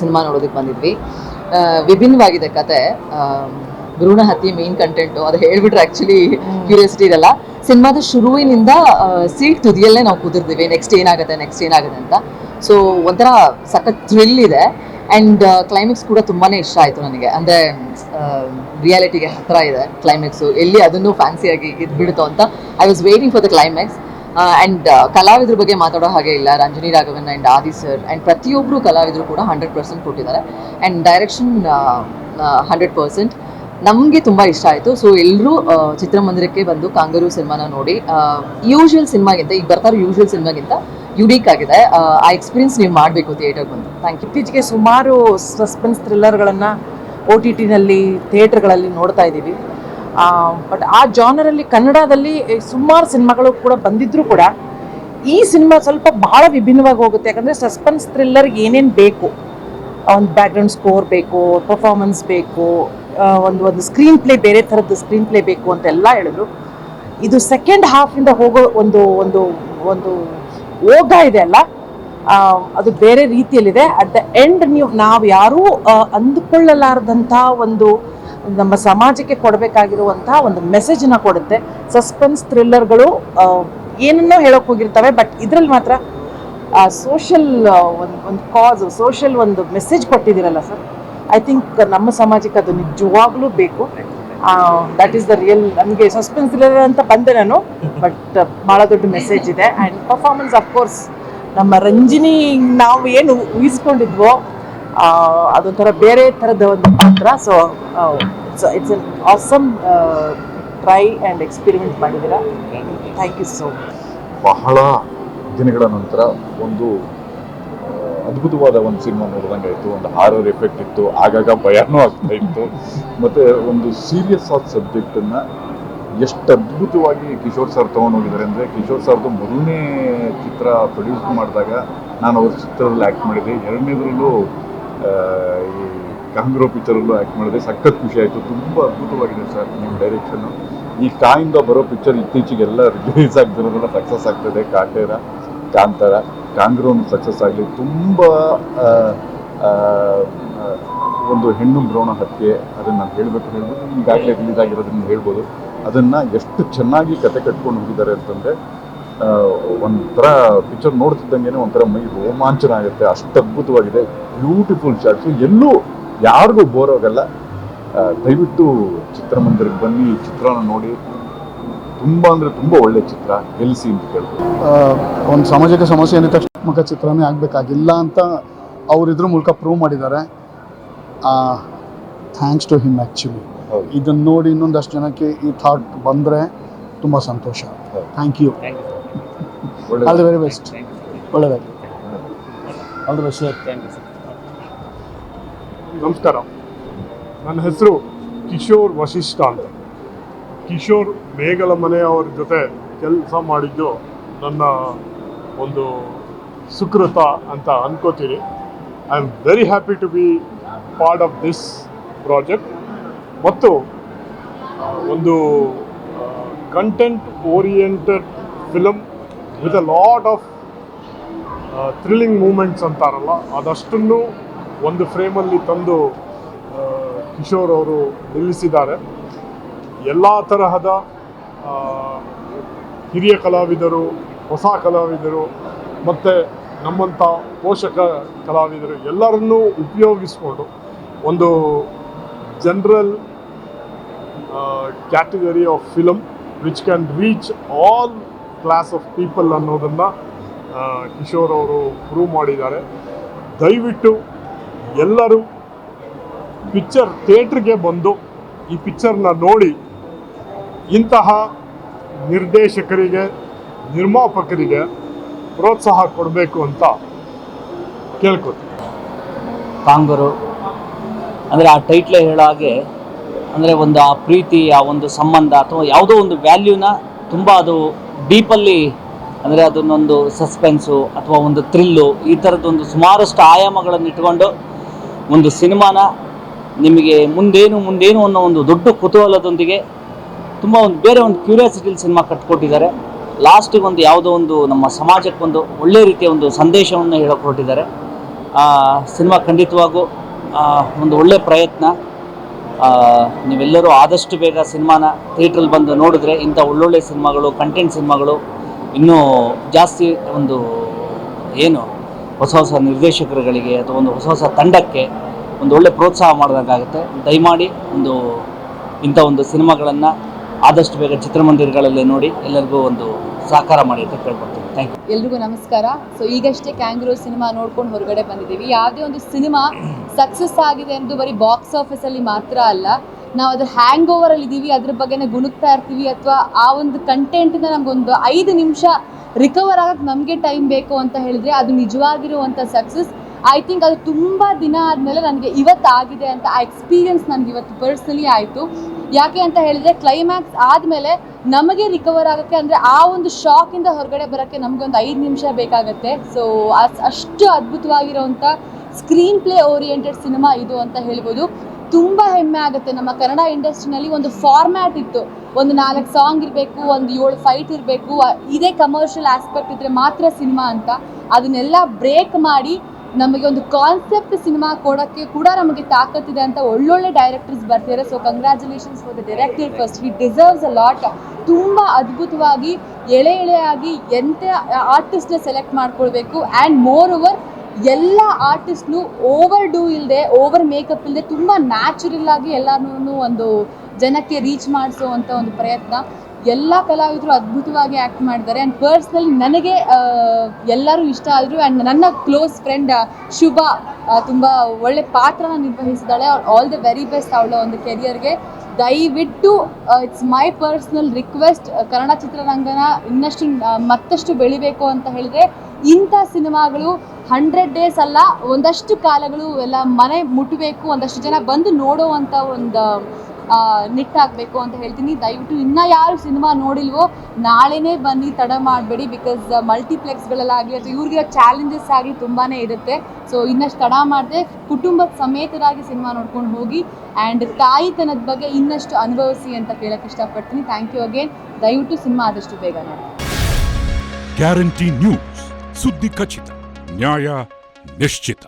Cinema ನೋಡೋದಕ್ಕೆ ಬಂದಿದ್ವಿ. ವಿಭಿನ್ನವಾಗಿದೆ ಕತೆ. ಭ್ರೂಣ ಹತ್ಯೆ ಮೇನ್ ಕಂಟೆಂಟು ಅದು ಹೇಳ್ಬಿಟ್ರೆ ಆ್ಯಕ್ಚುಲಿ ಕ್ಯೂರಿಯಾಸಿಟಿ ಇರಲ್ಲ. ಸಿನಿಮಾದ ಶುರುವಿನಿಂದ ಸೀಟ್ ತುದಿಯಲ್ಲೇ ನಾವು ಕೂತಿರ್ತೀವಿ. ನೆಕ್ಸ್ಟ್ ಏನಾಗುತ್ತೆ ನೆಕ್ಸ್ಟ್ ಏನಾಗುತ್ತೆ ಅಂತ. ಸೊ ಒಂಥರ ಸಖತ್ ಥ್ರಿಲ್ ಇದೆ. ಆ್ಯಂಡ್ ಕ್ಲೈಮ್ಯಾಕ್ಸ್ ಕೂಡ ತುಂಬಾ ಇಷ್ಟ ಆಯಿತು ನನಗೆ. ಅಂದರೆ ರಿಯಾಲಿಟಿಗೆ ಹತ್ರ ಇದೆ ಕ್ಲೈಮ್ಯಾಕ್ಸು ಎಲ್ಲಿ ಅದನ್ನು ಫ್ಯಾನ್ಸಿಯಾಗಿ ಇದು ಬಿಡುತ್ತೋ ಅಂತ. I was waiting for the climax and ಕಲಾವಿದ್ರ ಬಗ್ಗೆ ಮಾತಾಡೋ ಹಾಗೆ ಇಲ್ಲ. Ranjani Raghavan and Aadi sir and ಪ್ರತಿಯೊಬ್ಬರು ಕಲಾವಿದರು ಕೂಡ ಹಂಡ್ರೆಡ್ ಪರ್ಸೆಂಟ್ ಕೊಟ್ಟಿದ್ದಾರೆ. ಆ್ಯಂಡ್ ಡೈರೆಕ್ಷನ್ ಹಂಡ್ರೆಡ್ ಪರ್ಸೆಂಟ್ ನಮಗೆ ತುಂಬ ಇಷ್ಟ ಆಯಿತು. ಸೊ ಎಲ್ಲರೂ ಚಿತ್ರಮಂದಿರಕ್ಕೆ ಬಂದು ಕಾಂಗರೂ ಸಿನಿಮಾನ ನೋಡಿ ಯೂಶುವಲ್ ಸಿನಿಮಾಗಿಂತ, ಈಗ ಬರ್ತಾ ಇರೋ ಯೂಶುವಲ್ ಸಿನಿಮಾಗಿಂತ ಯುನೀಕ್ ಆಗಿದೆ. ಆ ಎಕ್ಸ್ಪೀರಿಯನ್ಸ್ ನೀವು ಮಾಡಬೇಕು ಥಿಯೇಟರ್ಗೆ ಬಂದು. ಥ್ಯಾಂಕ್ ಯು ಇತ್ತೀಚೆಗೆ ಸುಮಾರು ಸಸ್ಪೆನ್ಸ್ ಥ್ರಿಲ್ಲರ್ಗಳನ್ನು ಓ ಟಿ ಟಿನಲ್ಲಿ ಥಿಯೇಟರ್ಗಳಲ್ಲಿ ನೋಡ್ತಾ ಇದ್ದೀವಿ. ಬಟ್ ಆ ಜಾನರಲ್ಲಿ ಕನ್ನಡದಲ್ಲಿ ಸುಮಾರು ಸಿನಿಮಾಗಳು ಕೂಡ ಬಂದಿದ್ರೂ ಕೂಡ ಈ ಸಿನಿಮಾ ಸ್ವಲ್ಪ ಬಹಳ ವಿಭಿನ್ನವಾಗಿ ಹೋಗುತ್ತೆ. ಯಾಕಂದರೆ ಸಸ್ಪೆನ್ಸ್ ಥ್ರಿಲ್ಲರ್ಗೆ ಏನೇನು ಬೇಕು ಒಂದು ಬ್ಯಾಕ್ಗ್ರೌಂಡ್ ಸ್ಕೋರ್ ಬೇಕು ಪರ್ಫಾರ್ಮೆನ್ಸ್ ಬೇಕು ಒಂದು ಒಂದು ಸ್ಕ್ರೀನ್ ಪ್ಲೇ ಬೇರೆ ಥರದ್ದು ಸ್ಕ್ರೀನ್ ಪ್ಲೇ ಬೇಕು ಅಂತೆಲ್ಲ ಹೇಳಿದ್ರು. ಇದು ಸೆಕೆಂಡ್ ಹಾಫಿಂದ ಹೋಗೋ ಒಂದು ಒಂದು ಒಂದು ಹೋಗ ಇದೆ ಅಲ್ಲ ಅದು ಬೇರೆ ರೀತಿಯಲ್ಲಿದೆ. ಅಟ್ ದ ಎಂಡ್ ನೀವು ನಾವು ಯಾರೂ ಅಂದುಕೊಳ್ಳಲಾರದಂಥ ಒಂದು ನಮ್ಮ ಸಮಾಜಕ್ಕೆ ಕೊಡಬೇಕಾಗಿರುವಂತಹ ಒಂದು ಮೆಸೇಜನ್ನ ಕೊಡುತ್ತೆ. ಸಸ್ಪೆನ್ಸ್ ಥ್ರಿಲ್ಲರ್ಗಳು ಏನನ್ನೋ ಹೇಳೋಕೆ ಹೋಗಿರ್ತವೆ ಬಟ್ ಇದರಲ್ಲಿ ಮಾತ್ರ ಸೋಷಲ್ ಒಂದು ಒಂದು ಕಾಸ್ ಸೋಷಲ್ ಒಂದು ಮೆಸೇಜ್ ಕೊಟ್ಟಿದ್ದೀರಲ್ಲ ಸರ್ ಐ ಥಿಂಕ್ ನಮ್ಮ ಸಮಾಜಕ್ಕೆ ಅದು ನಿಜವಾಗ್ಲೂ ಬೇಕು. ದಟ್ ಈಸ್ ದ ರಿಯಲ್ ನನಗೆ ಸಸ್ಪೆನ್ಸ್ ಥ್ರಿಲ್ಲರ್ ಅಂತ ಬಂದೆ ನಾನು ಬಟ್ ಭಾಳ ದೊಡ್ಡ ಮೆಸೇಜ್ ಇದೆ. ಆ್ಯಂಡ್ ಪರ್ಫಾರ್ಮೆನ್ಸ್ ಅಫ್ಕೋರ್ಸ್ ನಮ್ಮ ರಂಜಿನಿ ನಾವು ಏನು ಊಹಿಸ್ಕೊಂಡಿದ್ವೋ ಆ, ಅದೊಂಥರ ಬೇರೆ ಥರದ ಒಂದು ಪಾತ್ರ. So it's an awesome try and experiment ಮಾಡಿದ್ದೀರಾ? ಥ್ಯಾಂಕ್ ಯು ಸೋ ಮಚ್ ಬಹಳ ದಿನಗಳ ನಂತರ ಒಂದು ಅದ್ಭುತವಾದ ಒಂದು ಸಿನಿಮಾ ನೋಡಿದಂಗೆ ಆಯಿತು. ಒಂದು ಹಾರರ್ ಎಫೆಕ್ಟ್ ಇತ್ತು. ಆಗಾಗ ಭಯನೂ ಆಗ್ತಾ ಇತ್ತು. ಮತ್ತು ಒಂದು ಸೀರಿಯಸ್ ಆದ ಸಬ್ಜೆಕ್ಟನ್ನು ಎಷ್ಟು ಅದ್ಭುತವಾಗಿ ಕಿಶೋರ್ ಸರ್ ತೊಗೊಂಡೋಗಿದ್ದಾರೆ ಅಂದರೆ, ಕಿಶೋರ್ ಸರ್ದು ಮೊದಲನೇ ಚಿತ್ರ ಪ್ರೊಡ್ಯೂಸ್ ಮಾಡಿದಾಗ ನಾನು ಅವ್ರ ಚಿತ್ರದಲ್ಲಿ ಆ್ಯಕ್ಟ್ ಮಾಡಿದೆ. ಎರಡನೇದ್ರಲ್ಲೂ ಈ ಕಾಂಗ್ರೋ ಪಿಕ್ಚರಲ್ಲೂ ಆ್ಯಕ್ಟ್ ಮಾಡಿದೆ ಸಖತ್ ಖುಷಿ ಆಯಿತು. ತುಂಬ ಅದ್ಭುತವಾಗಿದೆ ಸರ್ ನಿಮ್ಮ ಡೈರೆಕ್ಷನ್ನು ಈ ಕಾಯಿಂದ ಬರೋ ಪಿಕ್ಚರ್ ಇತ್ತೀಚೆಗೆಲ್ಲ ರಿಲೀಸ್ ಆಗ್ತಿರೋದೆಲ್ಲ ಸಕ್ಸಸ್ ಆಗ್ತದೆ. ಕಾಟೇರ, ಕಾಂತಾರ ಕಾಂಗ್ರೋನ್ ಸಕ್ಸಸ್ ಆಗಲಿ. ತುಂಬ ಒಂದು ಹೆಣ್ಣು ಭ್ರೂಣ ಹತ್ಯೆ. ಅದನ್ನು ನಾನು ಹೇಳಬೇಕು ಹೇಳ್ಬೋದು ಈಗಾಗಲೇ ರಿಲೀಸ್ ಆಗಿರೋದನ್ನು ಹೇಳ್ಬೋದು. ಅದನ್ನು ಎಷ್ಟು ಚೆನ್ನಾಗಿ ಕತೆ ಕಟ್ಕೊಂಡು ಹೋಗಿದ್ದಾರೆ ಅಂತಂದರೆ ಒಂಥರ ಪಿಕ್ಚರ್ ನೋಡ್ತಿದ್ದಂಗೆ ಒಂಥರ ಮೈ ರೋಮಾಂಚನ ಆಗುತ್ತೆ. ಅಷ್ಟು ಅದ್ಭುತವಾಗಿದೆ. ಬ್ಯೂಟಿಫುಲ್ ಶಾರ್ಟ್ಸು ಎಲ್ಲೂ ಯಾರಿಗೂ ಬೋರ್ ಆಗಲ್ಲ. ದಯವಿಟ್ಟು ಚಿತ್ರಮಂದಿರಕ್ಕೆ ಬನ್ನಿ. ಈ ಚಿತ್ರನ ನೋಡಿ. ತುಂಬ ಅಂದರೆ ತುಂಬ ಒಳ್ಳೆ ಚಿತ್ರ. ಎಲ್ಸಿ ಅಂತ ಕೇಳ್ಬೋದು ಒಂದು ಸಾಮಾಜಿಕ ಸಮಸ್ಯೆ ಏನಿದೆ ತಕ್ಷಣಾತ್ಮಕ ಚಿತ್ರನೇ ಆಗಬೇಕಾಗಿಲ್ಲ ಅಂತ ಅವ್ರು ಇದ್ರ ಮೂಲಕ ಪ್ರೂವ್ ಮಾಡಿದ್ದಾರೆ. Thanks to him actually. ಇದನ್ನು ನೋಡಿ ಇನ್ನೊಂದಷ್ಟು ಜನಕ್ಕೆ ಈ ಥಾಟ್ ಬಂದರೆ ತುಂಬ ಸಂತೋಷ. Thank you all the very best ಒಳ್ಳೆಯದಾಗಲಿ. ಆಲ್ ದಿ ಬೆಸ್ಟ್ ಸರ್ ನಮಸ್ಕಾರ. ನನ್ನ ಹೆಸರು ಕಿಶೋರ್ ವಶಿಷ್ಠ ಅಂತ. ಕಿಶೋರ್ ಮೇಘಲ ಮನೆಯವರ ಜೊತೆ ಕೆಲಸ ಮಾಡಿದ್ದು ನನ್ನ ಒಂದು ಸುಕೃತ ಅಂತ ಅನ್ಕೋತೀನಿ. I am very happy to be part of this project ಮತ್ತು ಒಂದು content oriented film with a lot of thrilling moments ಅಂತಾರಲ್ಲ, ಅದಷ್ಟನ್ನು ಒಂದು ಫ್ರೇಮಲ್ಲಿ ತಂದು ಕಿಶೋರ್ ಅವರು ನಿಲ್ಲಿಸಿದ್ದಾರೆ. ಎಲ್ಲ ತರಹದ ಹಿರಿಯ ಕಲಾವಿದರು, ಹೊಸ ಕಲಾವಿದರು, ಮತ್ತು ನಮ್ಮಂಥ ಪೋಷಕ ಕಲಾವಿದರು ಎಲ್ಲರನ್ನೂ ಉಪಯೋಗಿಸ್ಕೊಂಡು ಒಂದು general category of film which can reach all class of people ಅನ್ನೋದನ್ನು ಕಿಶೋರ್ ಅವರು ಪ್ರೂವ್ ಮಾಡಿದ್ದಾರೆ. ದಯವಿಟ್ಟು ಎಲ್ಲರೂ ಪಿಕ್ಚರ್ ಥಿಯೇಟ್ರಿಗೆ ಬಂದು ಈ ಪಿಕ್ಚರ್ನ ನೋಡಿ. ಇಂತಹ ನಿರ್ದೇಶಕರಿಗೆ, ನಿರ್ಮಾಪಕರಿಗೆ ಪ್ರೋತ್ಸಾಹ ಕೊಡಬೇಕು ಅಂತ ಕೇಳ್ಕೊತೀನಿ. ತಾಂಗರು, ಅಂದರೆ ಆ ಟೈಟ್ಲೇ ಹೇಳೋ ಹಾಗೆ, ಅಂದರೆ ಒಂದು ಆ ಪ್ರೀತಿ, ಆ ಒಂದು ಸಂಬಂಧ ಅಥವಾ ಯಾವುದೋ ಒಂದು ವ್ಯಾಲ್ಯೂನ ತುಂಬ ಅದು ಡೀಪಲ್ಲಿ ಅಂದರೆ ಅದನ್ನೊಂದು ಸಸ್ಪೆನ್ಸು ಅಥವಾ ಒಂದು ಥ್ರಿಲ್ಲು ಈ ಥರದ್ದೊಂದು ಸುಮಾರಷ್ಟು ಆಯಾಮಗಳನ್ನು ಇಟ್ಕೊಂಡು ಒಂದು ಸಿನಿಮಾನ ನಿಮಗೆ ಮುಂದೇನು ಮುಂದೇನು ಅನ್ನೋ ಒಂದು ದೊಡ್ಡ ಕುತೂಹಲದೊಂದಿಗೆ ತುಂಬ ಒಂದು ಬೇರೆ ಒಂದು ಕ್ಯೂರಿಯಾಸಿಟಿಲಿ ಸಿನಿಮಾ ಕಟ್ಕೊಟ್ಟಿದ್ದಾರೆ. ಲಾಸ್ಟಿಗೆ ಒಂದು ಯಾವುದೋ ಒಂದು ನಮ್ಮ ಸಮಾಜಕ್ಕೆ ಒಂದು ಒಳ್ಳೆ ರೀತಿಯ ಒಂದು ಸಂದೇಶವನ್ನು ಹೇಳಕ್ಕೆ ಹೊರಟಿದ್ದಾರೆ. ಸಿನಿಮಾ ಖಂಡಿತವಾಗೂ ಒಂದು ಒಳ್ಳೆಯ ಪ್ರಯತ್ನ. ನೀವೆಲ್ಲರೂ ಆದಷ್ಟು ಬೇಗ ಸಿನಿಮಾನ ಥಿಯೇಟ್ರಲ್ಲಿ ಬಂದು ನೋಡಿದ್ರೆ ಇಂಥ ಒಳ್ಳೊಳ್ಳೆ ಸಿನಿಮಾಗಳು ಕಂಟೆಂಟ್ ಸಿನಿಮಾಗಳು ಇನ್ನೂ ಜಾಸ್ತಿ ಒಂದು ಏನು ಹೊಸ ಹೊಸ ನಿರ್ದೇಶಕರುಗಳಿಗೆ ಅಥವಾ ಒಂದು ಹೊಸ ಹೊಸ ತಂಡಕ್ಕೆ ಒಂದು ಒಳ್ಳೆ ಪ್ರೋತ್ಸಾಹ ಮಾಡಿದಂಗಾಗುತ್ತೆ. ದಯಮಾಡಿ ಒಂದು ಇಂಥ ಒಂದು ಸಿನಿಮಾಗಳನ್ನು ಆದಷ್ಟು ಬೇಗ ಚಿತ್ರಮಂದಿರಗಳಲ್ಲಿ ನೋಡಿ ಎಲ್ಲರಿಗೂ ಒಂದು ಸಹಕಾರ ಮಾಡಿ ಅಂತ ಕೇಳ್ಕೊಡ್ತೀನಿ. ಥ್ಯಾಂಕ್ ಯು ಎಲ್ರಿಗೂ ನಮಸ್ಕಾರ. ಸೊ ಈಗಷ್ಟೇ ಕ್ಯಾಂಗ್ರೋ ಸಿನಿಮಾ ನೋಡ್ಕೊಂಡು ಹೊರಗಡೆ ಬಂದಿದ್ದೀವಿ. ಯಾವುದೇ ಒಂದು ಸಿನಿಮಾ ಸಕ್ಸಸ್ ಆಗಿದೆ ಅನ್ನೋದು ಬರೀ ಬಾಕ್ಸ್ ಆಫೀಸಲ್ಲಿ ಮಾತ್ರ ಅಲ್ಲ, ನಾವು ಅದ್ರ ಹ್ಯಾಂಗ್ ಓವರ್ ಅಲ್ಲಿ ಇದ್ದೀವಿ ಅದ್ರ ಬಗ್ಗೆನೇ ಗುಣುಕ್ತಾ ಇರ್ತೀವಿ. ಅಥವಾ ಆ ಒಂದು ಕಂಟೆಂಟಿಂದ ನಮಗೊಂದು ಐದು ನಿಮಿಷ ರಿಕವರ್ ಆಗಕ್ಕೆ ನಮಗೆ ಟೈಮ್ ಬೇಕು ಅಂತ ಹೇಳಿದ್ರೆ ಅದು ನಿಜವಾಗಿರುವಂಥ ಸಕ್ಸಸ್ ಐ ಥಿಂಕ್ ಅದು ತುಂಬ ದಿನ ಆದಮೇಲೆ ನನಗೆ ಇವತ್ತು ಆಗಿದೆ ಅಂತ ಆ ಎಕ್ಸ್ಪೀರಿಯನ್ಸ್ ನನಗೆ ಇವತ್ತು ಪರ್ಸ್ನಲಿ ಆಯಿತು. ಯಾಕೆ ಅಂತ ಹೇಳಿದ್ರೆ ಕ್ಲೈಮ್ಯಾಕ್ಸ್ ಆದಮೇಲೆ ನಮಗೆ ರಿಕವರ್ ಆಗೋಕ್ಕೆ ಅಂದರೆ ಆ ಒಂದು ಶಾಕಿಂದ ಹೊರಗಡೆ ಬರೋಕ್ಕೆ ನಮಗೊಂದು ಐದು ನಿಮಿಷ ಬೇಕಾಗತ್ತೆ. ಸೊ ಅಷ್ಟು ಅದ್ಭುತವಾಗಿರೋವಂಥ ಸ್ಕ್ರೀನ್ ಪ್ಲೇ ಓರಿಯೆಂಟೆಡ್ ಸಿನಿಮಾ ಇದು ಅಂತ ಹೇಳ್ಬೋದು. ತುಂಬ ಹೆಮ್ಮೆ ಆಗುತ್ತೆ. ನಮ್ಮ ಕನ್ನಡ ಇಂಡಸ್ಟ್ರಿನಲ್ಲಿ ಒಂದು ಫಾರ್ಮ್ಯಾಟ್ ಇತ್ತು. ಒಂದು ನಾಲ್ಕು ಸಾಂಗ್ ಇರಬೇಕು, ಒಂದು ಏಳು ಫೈಟ್ ಇರಬೇಕು ಇದೇ ಕಮರ್ಷಿಯಲ್ ಆಸ್ಪೆಕ್ಟ್ ಇದ್ದರೆ ಮಾತ್ರ ಸಿನಿಮಾ ಅಂತ. ಅದನ್ನೆಲ್ಲ ಬ್ರೇಕ್ ಮಾಡಿ ನಮಗೆ ಒಂದು ಕಾನ್ಸೆಪ್ಟ್ ಸಿನಿಮಾ ಕೊಡೋಕ್ಕೆ ಕೂಡ ನಮಗೆ ತಾಕತ್ತಿದೆ ಅಂತ ಒಳ್ಳೊಳ್ಳೆ ಡೈರೆಕ್ಟರ್ಸ್ ಬರ್ತಿದ್ದಾರೆ so congratulations for the director first he deserves a lot ತುಂಬ ಅದ್ಭುತವಾಗಿ, ಎಳೆ ಎಳೆಯಾಗಿ ಎಂಥ ಆರ್ಟಿಸ್ಟ್ನ ಸೆಲೆಕ್ಟ್ ಮಾಡ್ಕೊಳ್ಬೇಕು. ಆ್ಯಂಡ್ ಮೋರ್ ಓವರ್ ಎಲ್ಲ ಆರ್ಟಿಸ್ಟ್ನು ಓವರ್ ಡೂ ಇಲ್ಲದೆ ಓವರ್ ಮೇಕಪ್ ಇಲ್ಲದೆ ತುಂಬ ನ್ಯಾಚುರಲ್ ಆಗಿ ಎಲ್ಲರೂ ಒಂದು ಜನಕ್ಕೆ ರೀಚ್ ಮಾಡಿಸೋ ಅಂಥ ಒಂದು ಪ್ರಯತ್ನ. ಎಲ್ಲ ಕಲಾವಿದರು ಅದ್ಭುತವಾಗಿ ಆ್ಯಕ್ಟ್ ಮಾಡಿದ್ದಾರೆ. ಆ್ಯಂಡ್ ಪರ್ಸ್ನಲಿ ನನಗೆ ಎಲ್ಲರೂ ಇಷ್ಟ ಆದರು ಆ್ಯಂಡ್ ನನ್ನ ಕ್ಲೋಸ್ ಫ್ರೆಂಡ್ ಶುಭ ತುಂಬ ಒಳ್ಳೆ ಪಾತ್ರನ ನಿರ್ವಹಿಸಿದ್ದಾಳೆ. ಆಲ್ ದ ವೆರಿ ಬೆಸ್ಟ್ ಅವಳ ಒಂದು ಕೆರಿಯರ್ಗೆ ದಯವಿಟ್ಟು it's my personal request Kannada ಚಿತ್ರರಂಗನ ಇನ್ನಷ್ಟು ಮತ್ತಷ್ಟು ಬೆಳಿಬೇಕು ಅಂತ ಹೇಳಿದ್ರೆ, ಇಂಥ ಸಿನಿಮಾಗಳು ಹಂಡ್ರೆಡ್ ಡೇಸ್ ಅಲ್ಲ, ಒಂದಷ್ಟು ಕಾಲಗಳು ಎಲ್ಲ ಮನೆ ಮುಟ್ಟಬೇಕು ಒಂದಷ್ಟು ಜನ ಬಂದು ನೋಡುವಂಥ ಒಂದು ನಿಟ್ಟಾಗಬೇಕು ಅಂತ ಹೇಳ್ತೀನಿ. ದಯವಿಟ್ಟು ಇನ್ನ ಯಾರು ಸಿನಿಮಾ ನೋಡಿಲ್ವೋ ನಾಳೆನೇ ಬನ್ನಿ, ತಡ ಮಾಡಬೇಡಿ ಬಿಕಾಸ್ ಮಲ್ಟಿಪ್ಲೆಕ್ಸ್ಗಳಲ್ಲಾಗಲಿ ಅಥವಾ ಇವ್ರಿಗೆ ಚಾಲೆಂಜಸ್ ಆಗಲಿ ತುಂಬಾ ಇರುತ್ತೆ. ಸೊ ಇನ್ನಷ್ಟು ತಡ ಮಾಡದೆ, ಕುಟುಂಬದ ಸಮೇತರಾಗಿ ಸಿನಿಮಾ ನೋಡ್ಕೊಂಡು ಹೋಗಿ ಆ್ಯಂಡ್ ತಾಯಿತನದ ಬಗ್ಗೆ ಇನ್ನಷ್ಟು ಅನುಭವಿಸಿ ಅಂತ ಕೇಳಕ್ಕೆ ಇಷ್ಟಪಡ್ತೀನಿ. ಥ್ಯಾಂಕ್ ಯು ಅಗೇನ್ ದಯವಿಟ್ಟು ಸಿನಿಮಾ ಆದಷ್ಟು ಬೇಗ ನೋಡಿ. ಗ್ಯಾರಂಟಿ ನ್ಯೂಸ್ ಸುದ್ದಿ ಖಚಿತ, ನ್ಯಾಯ ನಿಶ್ಚಿತ.